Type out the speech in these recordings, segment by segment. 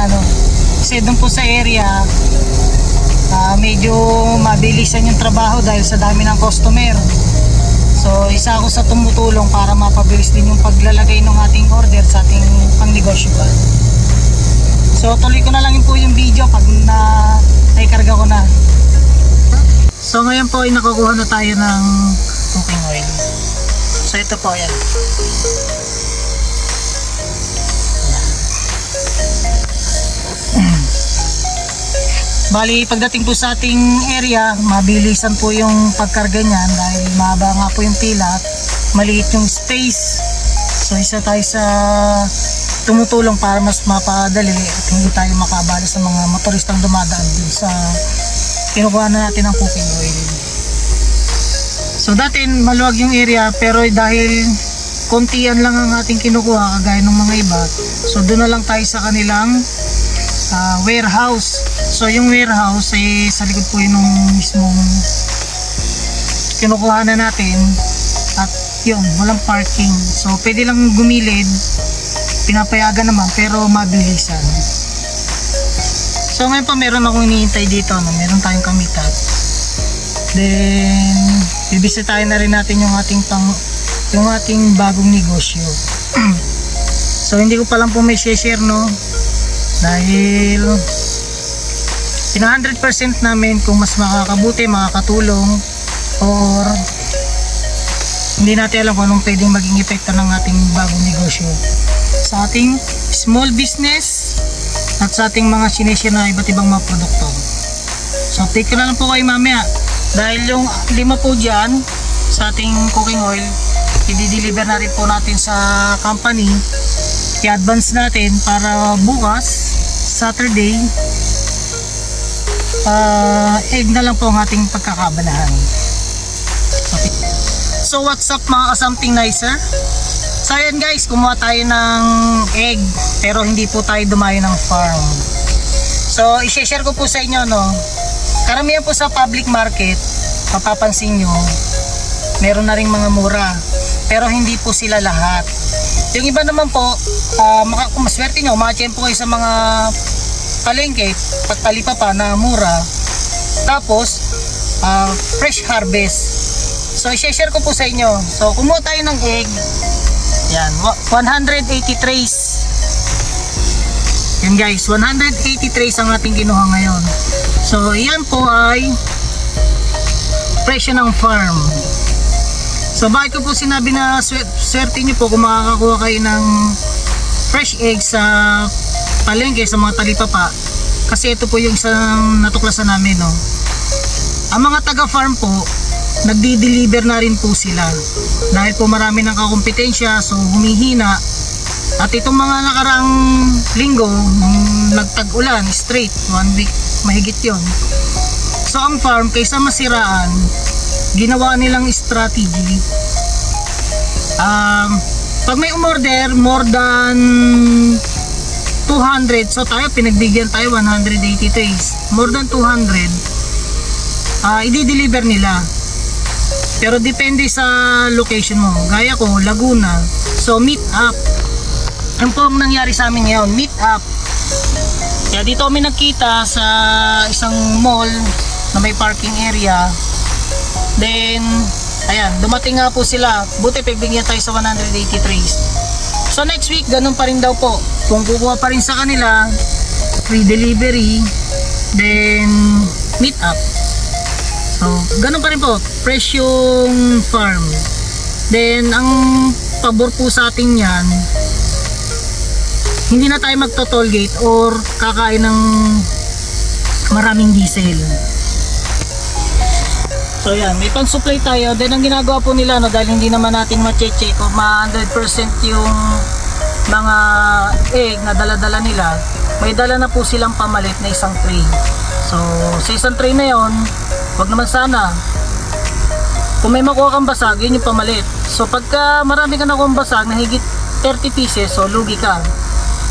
ano. Kasi doon po sa area ah, medyo mabilisan yung trabaho dahil sa dami ng customer. So isa ako sa tumutulong para mapabilis din yung paglalagay ng ating order sa ating pangnegosyo ba. So tuloy ko na lang po yung video pag na naikarga ko na. So ngayon po ay nakukuha na tayo ng cooking oil. So ito po yan. Bali, pagdating po sa ating area, mabilisan po yung pagkarga niyan dahil mahaba nga po yung pila at maliit yung space. So isa tayo sa tumutulong para mas mapadali at hindi tayo makabala sa mga motoristang dumadaan dun sa kinukuha na natin ng cooking oil. So dati maluwag yung area pero dahil kontian lang ang ating kinukuha kagaya ng mga iba. So doon na lang tayo sa kanilang ah, warehouse. So yung warehouse ay sa likod po yun ng mismong kinukuha na natin at yun, walang parking. So pwede lang gumilid, pinapayagan naman pero mabilisan. So ngayon pa meron akong iniintay dito, no? meron tayong kamitat. Then, bibisitahin na rin natin yung ating pang yung ating bagong negosyo. so hindi ko pa lang po may share no dahil pina 100% namin kung mas makakabuti, makakatulong or hindi natin alam kung anong pwedeng maging epekto ng ating bagong negosyo. Sa ating small business at sa ating mga sineshare na iba't ibang mga produkto. So take na lang po kayo mamaya. Dahil yung lima po dyan sa ating cooking oil i-deliver na rin po natin sa company. I-advance natin para bukas Saturday uh, egg na lang po ang ating pagkakabalahan okay. so what's up mga kasamting nicer? So ayan guys kumuha tayo ng egg pero hindi po tayo dumayo ng farm. So i-share ko po sa inyo no? Karamihan po sa public market mapapansin nyo meron na rin mga mura pero hindi po sila lahat. Yung iba naman po uh, maka, kung maswerte nyo makachempo kayo sa mga palengke pagtalipa pa na mura. Tapos ah, fresh harvest. So i-share ko po sa inyo. So kumuha tayo ng egg. Yan wa- 180 trays. Yan guys 180 trays ang ating kinuha ngayon. So yan po ay presyo ng farm. So bakit ko po sinabi na swer- swerte nyo po kung makakakuha kayo ng fresh eggs sa palengke sa mga talipapa. Kasi ito po yung isang natuklasan namin no? Ang mga taga farm po nagdi-deliver na rin po sila. Dahil po marami ng kakompetensya so humihina. At itong mga nakaraang linggo nung nagtag-ulan straight one week mahigit yon so ang farm kaysa masiraan ginawa nilang strategy. Um, pag may umorder more than 200 so tayo pinagbigyan tayo 180 days more than 200 ah i-deliver nila. Pero depende sa location mo. Gaya ko Laguna. So meet up. Ano po ang nangyari sa amin ngayon meet up. Kaya dito kami nagkita sa isang mall na may parking area. Then ayan dumating nga po sila. Buti pagbigyan tayo sa 180 trays. So next week, ganun pa rin daw po. Kung kukuha pa rin sa kanila, free delivery, then meet up. So, ganun pa rin po. Presyong farm. Then, ang pabor po sa atin yan, hindi na tayo magto-toll gate or kakain ng maraming diesel. So yan, may pang-supply tayo. Then ang ginagawa po nila, no, dahil hindi naman natin ma-check ma 100% yung mga egg na dala-dala nila, may dala na po silang pamalit na isang tray. So, sa isang tray na yon, wag naman sana. Kung may makuha kang basag, yun yung pamalit. So, pagka marami ka nakuha basag na higit 30 pieces, so lugi ka.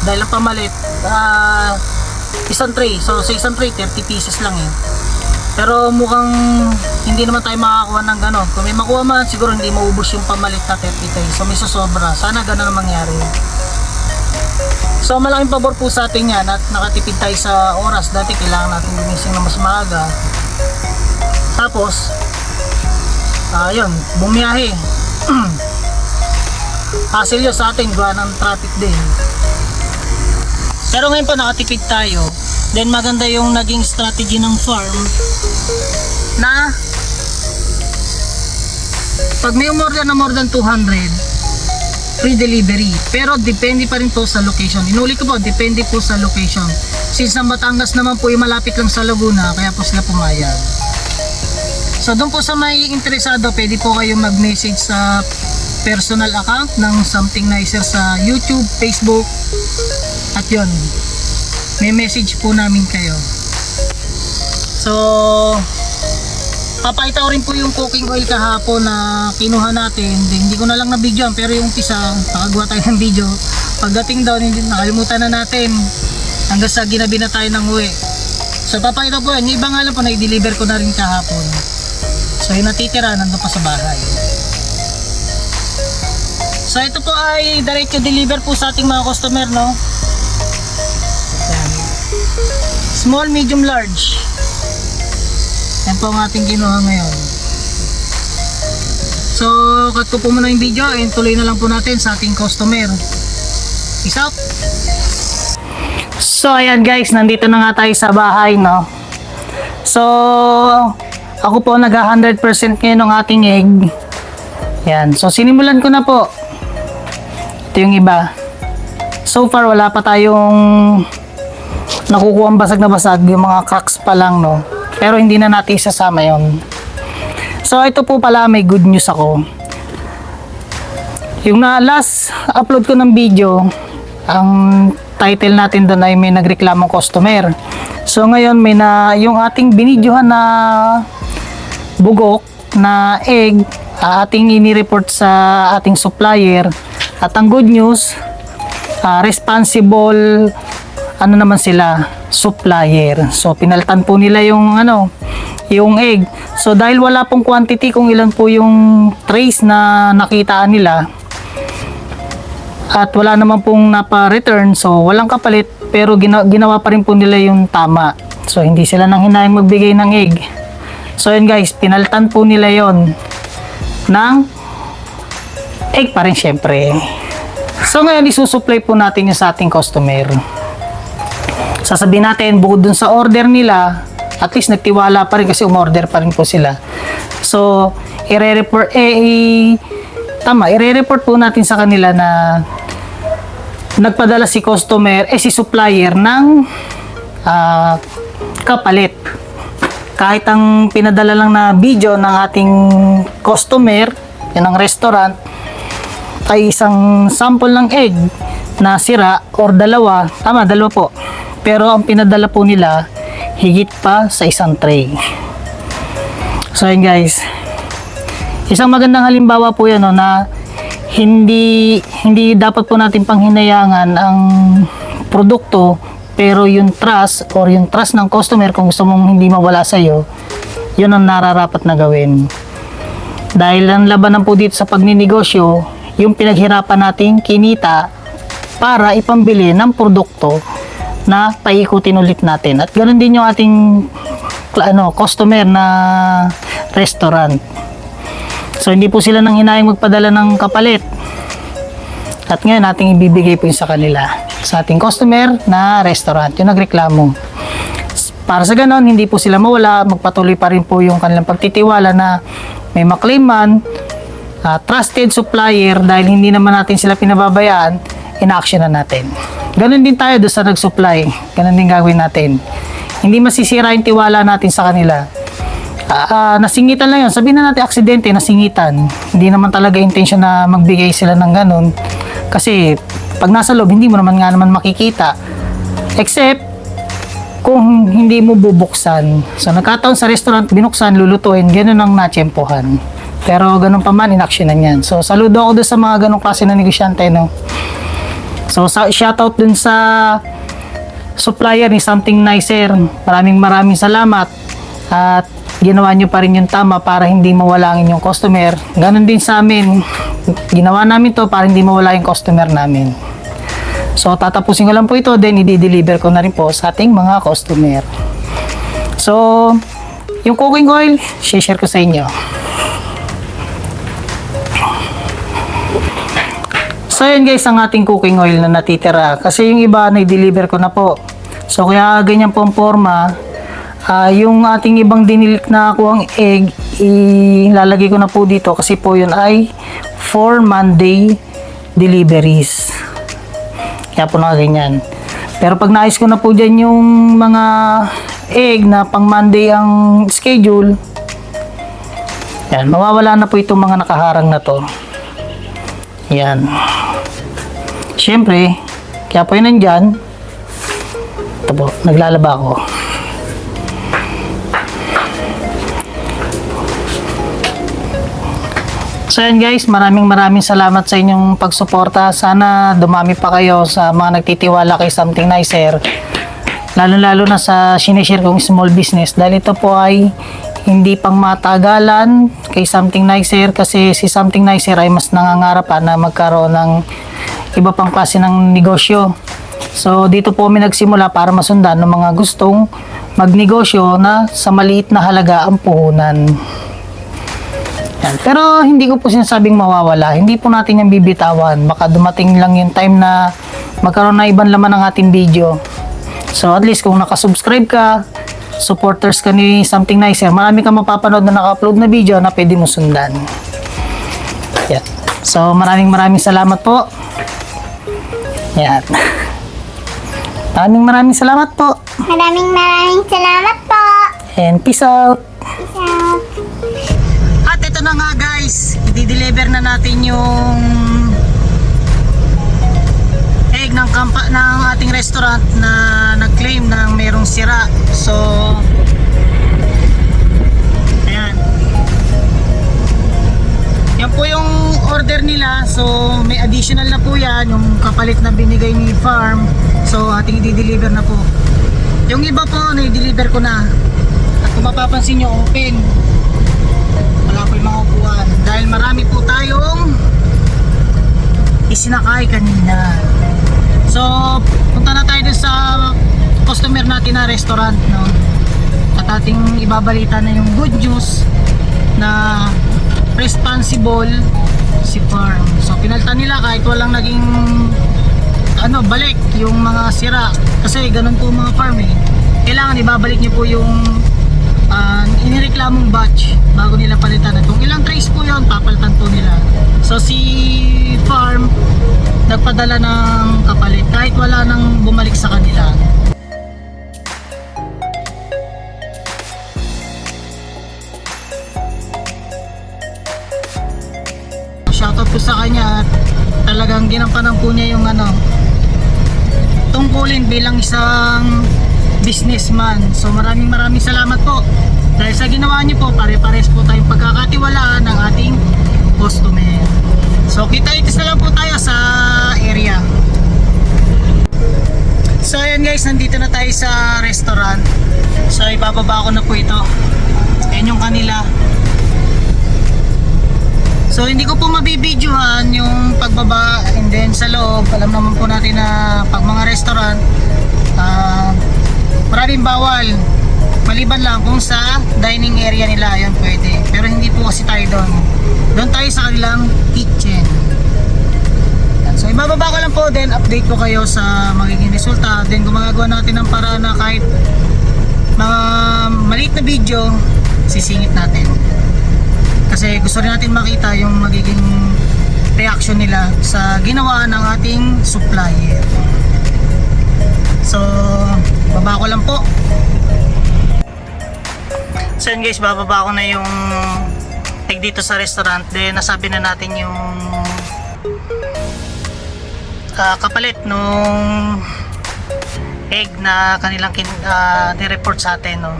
Dahil ang pamalit, ah isang tray. So sa isang tray, 30 pieces lang eh. Pero mukhang hindi naman tayo makakakuha ng gano'n. Kung may makuha man, siguro hindi maubos yung pamalit na 30 tray. So may susobra. Sana gano'n ang mangyari. So malaking pabor po sa atin yan at nakatipid tayo sa oras. Dati kailangan natin gumising na mas maaga. Tapos, ayun, bumiyahe. Hassle yun sa atin, gawa ng traffic din. Pero ngayon po nakatipid tayo. Then maganda yung naging strategy ng farm na pag may umorder na more than 200 free delivery. Pero depende pa rin po sa location. Inulit ko po, depende po sa location. Since ang Batangas naman po yung malapit lang sa Laguna, kaya po sila pumayag. So doon po sa may interesado, pwede po kayo mag-message sa personal account ng Something Nicer sa YouTube, Facebook, at yon may message po namin kayo. So, papakita rin po yung cooking oil kahapon na kinuha natin. Di- Hindi ko na lang na-video pero yung umpisa, nakagawa tayo ng video. Pagdating daw, nakalimutan na natin. Hanggang sa ginabi na tayo ng uwi. So, papakita po yan. Yung iba nga lang po, na-deliver ko na rin kahapon. So, yung natitira, nandun pa sa bahay. So, ito po ay direct deliver po sa ating mga customer, no? Small, medium, large. Yan po ang ating kinuha ngayon. So, cut ko po muna yung video and tuloy na lang po natin sa ating customer. Peace out! So, ayan guys, nandito na nga tayo sa bahay, no? So, ako po nag 100% ngayon ng ating egg. Yan. So, sinimulan ko na po. Ito yung iba. So far, wala pa tayong nakukuha basag na basag. Yung mga cracks pa lang, no? Pero hindi na natin isasama yon. So, ito po pala, may good news ako. Yung na last upload ko ng video, ang title natin doon ay may nagreklamong customer. So, ngayon, may na, yung ating binidyohan na bugok na egg, ah, ating ini-report sa ating supplier. At ang good news, ah, responsible ano naman sila supplier. So pinaltan po nila yung ano yung egg. So dahil wala pong quantity kung ilan po yung trays na nakitaan nila at wala naman pong napa-return so walang kapalit pero gina- ginawa pa rin po nila yung tama. So hindi sila nang hinayang magbigay ng egg. So yun guys pinaltan po nila yon ng egg pa rin syempre. So ngayon isusupply po natin yung sa ating customer. Sasabihin natin bukod dun sa order nila, at least nagtiwala pa rin kasi umorder pa rin po sila. So, ire-report, eh, i- tama, ire-report po natin sa kanila na nagpadala si customer, eh si supplier ng ah, kapalit. Kahit ang pinadala lang na video ng ating customer, yan ang restaurant, ay isang sample ng egg na sira or dalawa, tama, dalawa po. Pero ang pinadala po nila, higit pa sa isang tray. So yun guys, isang magandang halimbawa po yan no, na hindi hindi dapat po natin panghinayangan ang produkto pero yung trust or yung trust ng customer kung gusto mong hindi mawala sa iyo yun ang nararapat na gawin. Dahil ang labanan po dito sa pagninegosyo yung pinaghirapan nating kinita para ipambili ng produkto na paikutin ulit natin at ganoon din yung ating ano, customer na restaurant So hindi po sila nang hinayang magpadala ng kapalit. At ngayon nating ibibigay po sa kanila. Sa ating customer na restaurant, yung nagreklamo. Para sa ganon, hindi po sila mawala, magpatuloy pa rin po yung kanilang pagtitiwala na may maklaim man, ah, trusted supplier dahil hindi naman natin sila pinababayaan, in-action na natin. Ganon din tayo doon sa nag-supply. Ganon din gagawin natin. Hindi masisira yung tiwala natin sa kanila ah, ah, nasingitan lang yun. Sabihin na natin aksidente, nasingitan. Hindi naman talaga intention na magbigay sila ng ganun. Kasi pag nasa loob, hindi mo naman nga naman makikita. Except kung hindi mo bubuksan. So nagkataon sa restaurant, binuksan, lulutuin, ganun ang natsyempohan. Pero ganun pa man, inaksyonan yan. So saludo ako doon sa mga ganung klase na negosyante. No? So shoutout dun sa supplier ni Something Nicer. Maraming maraming salamat at ginawa nyo pa rin yung tama para hindi mawala ang inyong customer. Ganon din sa amin. Ginawa namin to para hindi mawala yung customer namin. So, tatapusin ko lang po ito, then i-deliver ko na rin po sa ating mga customer. So, yung cooking oil, share ko sa inyo. So, yun guys, ang ating cooking oil na natitira. Kasi yung iba, na-deliver ko na po. So, kaya ganyan po ang forma. Ah, yung ating ibang dinilik na kuwang egg, ilalagay ko na po dito kasi po yun ay for Monday deliveries. Kaya po nakaganyan. Pero pag naayos ko na po dyan yung mga egg na pang Monday ang schedule, yan, mawawala na po itong mga nakaharang na to. Yan. Siyempre, kaya po yun nandyan. Ito po, naglalaba ako. So yan guys, maraming maraming salamat sa inyong pagsuporta. Sana dumami pa kayo sa mga nagtitiwala kay Something Nicer. Lalo-lalo na sa sinishare kong small business. Dahil ito po ay hindi pang matagalan kay Something Nicer kasi si Something Nicer ay mas nangangarap pa na magkaroon ng iba pang klase ng negosyo. So dito po kami nagsimula para masundan ng mga gustong magnegosyo na sa maliit na halaga ang puhunan. Yan. Pero hindi ko po sinasabing mawawala. Hindi po natin yung bibitawan. Baka dumating lang yung time na magkaroon na ibang laman ng ating video. So at least kung nakasubscribe ka, supporters ka ni Something Nicer, marami kang mapapanood na naka-upload na video na pwede mo sundan. Yan. So maraming maraming salamat po. Yan. Maraming maraming salamat po. Maraming maraming salamat po. And peace out. Peace out. At ito na nga guys, i-deliver na natin yung egg ng, kampa, ng ating restaurant na nag-claim na mayroong sira. So, So, may additional na po yan, yung kapalit na binigay ni farm. So, ating i-deliver na po. Yung iba po, na-deliver ko na. At kung mapapansin nyo, open wala po yung mga upuan dahil marami po tayong isinakay kanina so punta na tayo sa customer natin na restaurant no? at ating ibabalita na yung good news na responsible si farm so pinalta nila kahit walang naging ano balik yung mga sira kasi ganun po mga farm eh kailangan ibabalik niyo po yung uh, inireklamong batch bago nila palitan. At kung ilang trays po yon papalitan po nila. So si farm nagpadala ng kapalit kahit wala nang bumalik sa kanila. Kanya at talagang ginampanan po niya yung ano tungkulin bilang isang businessman. So maraming maraming salamat po. Dahil sa ginawa niyo po, pare-pares po tayong pagkakatiwalaan ng ating customer. So kita-itis na lang po tayo sa area. So ayan guys, nandito na tayo sa restaurant. So ibababa ko na po ito. Ayan yung kanila. So hindi ko po mabibidyohan yung pagbaba and then sa loob. Alam naman po natin na pag mga restaurant, ah maraming bawal. Maliban lang kung sa dining area nila yan pwede. Pero hindi po kasi tayo doon. Doon tayo sa kanilang kitchen. So ibababa ko lang po then update ko kayo sa magiging resulta. Then gumagawa natin ng paraan na kahit mga maliit na video sisingit natin gusto rin natin makita yung magiging reaction nila sa ginawa ng ating supplier So, baba ko lang po. So yun guys, bababa ko na yung egg dito sa restaurant. Then, nasabi na natin yung ah, kapalit nung egg na kanilang kin, ah, ni-report sa atin. No?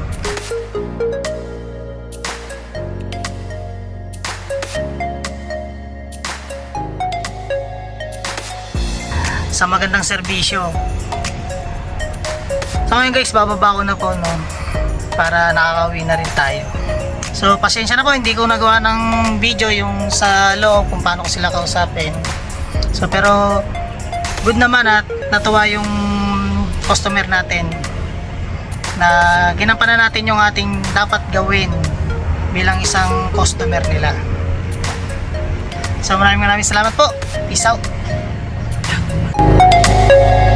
Sa magandang serbisyo So ngayon guys, bababa ko na po no para nakakauwi na rin tayo. So pasensya na po, hindi ko nagawa ng video yung sa loob kung paano ko sila kausapin. So pero good naman at natuwa yung customer natin na ginampanan natin yung ating dapat gawin bilang isang customer nila. So maraming maraming salamat po. Peace out. Bye.